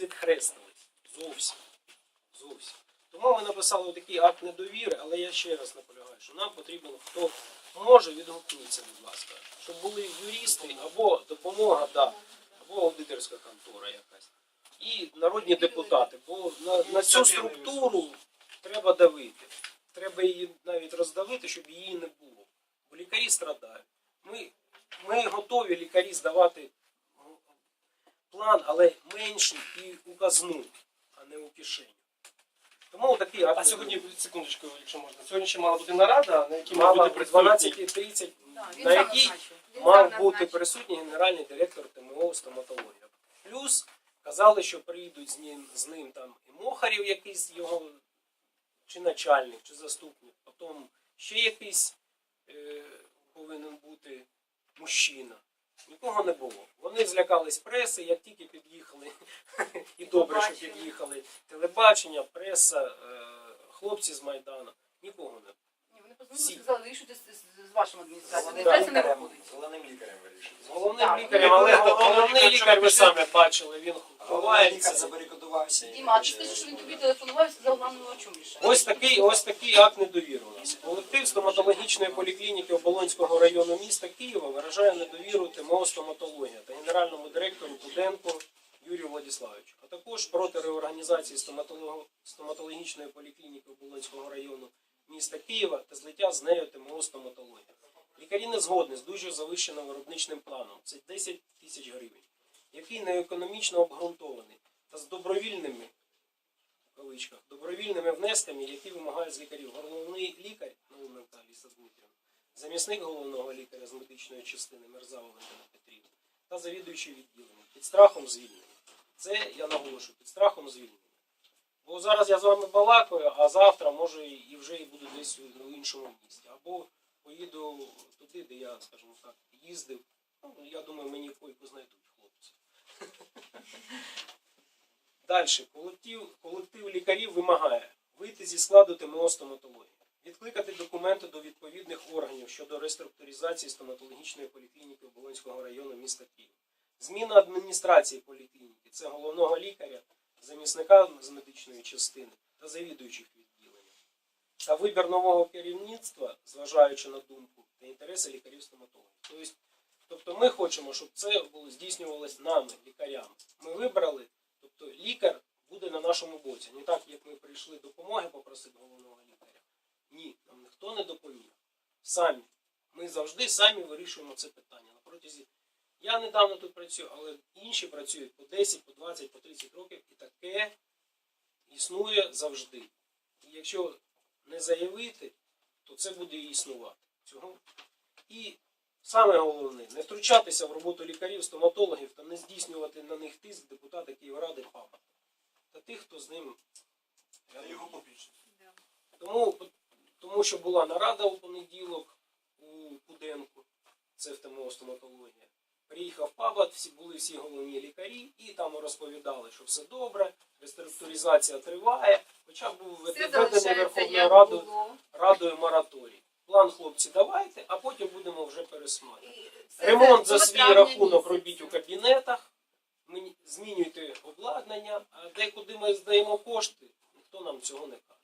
підхрестились. Зовсім. Зовсім. Тому ми написали такий акт недовіри, але я ще раз наполягаю, що нам потрібен хто може відгукнутися, будь ласка, щоб були юристи або допомога, да, або аудиторська контора якась. І народні депутати, бо на, на цю структуру треба давити. Треба її навіть роздавити, щоб її не було. Бо лікарі страдають. Ми, ми готові лікарі здавати план, але менший і у казну, а не у кишеню. Тому такий акт. А сьогодні, секундочку, якщо можна, сьогодні ще мала бути нарада, на якій мав мала бути в присутній 12.30, Да, на якій мав бути присутній генеральний директор ТМО стоматологія. Плюс казали, що приїдуть з ним, з ним там і Мохарів, якийсь його чи начальник, чи заступник, потім ще якийсь е, повинен бути мужчина. Нікого не було. Вони злякались преси, як тільки під'їхали, і добре, що під'їхали телебачення, преса, е, хлопці з Майдану. Нікого не було. Ні, вони позвонили, сказали, що з, вашим адміністрацією. Преса не виходить. Головним лікарем вирішили. З головним лікарем, але Головний лікар, ви самі бачили, він Головний лікар ховається. І Діма, а ти скажи, що він тобі телефонував і сказав главному врачу рішати? Ось такий, ось такий акт недовіри у нас. Колектив стоматологічної поліклініки Оболонського району міста Києва виражає недовіру ТМО стоматологія та генеральному директору Пуденко Юрію Владиславовичу, а також проти реорганізації стоматологічної поліклініки Оболонського району міста Києва та злиття з нею ТМО стоматологія. Лікарі не згодні з дуже завищеним виробничним планом. Це 10 тисяч гривень, який неекономічно обґрунтований та з добровільними кавичках, добровільними внесками, які вимагають з лікарів головний лікар Наумента Ліса Дмитрівна, замісник головного лікаря з медичної частини Мерзава Валентина Петрівна та завідуючий відділенням під страхом звільнення. Це я наголошую під страхом звільнення. Бо зараз я з вами балакаю, а завтра може і вже і буду десь у іншому місті. Або поїду туди, де я, скажімо так, їздив. Ну, я думаю, мені койку знайдуть хлопці. Далі, колектив, колектив лікарів вимагає вийти зі складу ТМО стоматології, відкликати документи до відповідних органів щодо реструктуризації стоматологічної поліклініки Оболонського району міста Києва. Зміна адміністрації поліклініки це головного лікаря, замісника з медичної частини та завідуючих відділенням. Та вибір нового керівництва, зважаючи на думку та інтереси лікарів-стоматологів. Тобто, тобто ми хочемо, щоб це було здійснювалось нами, лікарями. Ми вибрали лікар буде на нашому боці. Не так, як ми прийшли допомоги попросити головного лікаря. Ні, нам ніхто не допоміг. Самі. Ми завжди самі вирішуємо це питання. На протязі. Я недавно тут працюю, але інші працюють по 10, по 20, по 30 років, і таке існує завжди. І якщо не заявити, то це буде і існувати. Цього. І Саме головне, не втручатися в роботу лікарів, стоматологів та не здійснювати на них тиск депутата Київради ПАПа та тих, хто з ним Його публічно. тому, тому що була нарада у понеділок у Куденку, це в стоматологія. Приїхав Пабат, всі були всі головні лікарі, і там розповідали, що все добре, реструктуризація триває, хоча був введений Верховною Радою. Радою мораторій. План хлопці давайте, а потім будемо вже пересматривати. Ремонт за свій рахунок робіть у кабінетах, змінюйте обладнання, а декуди ми здаємо кошти, ніхто нам цього не каже.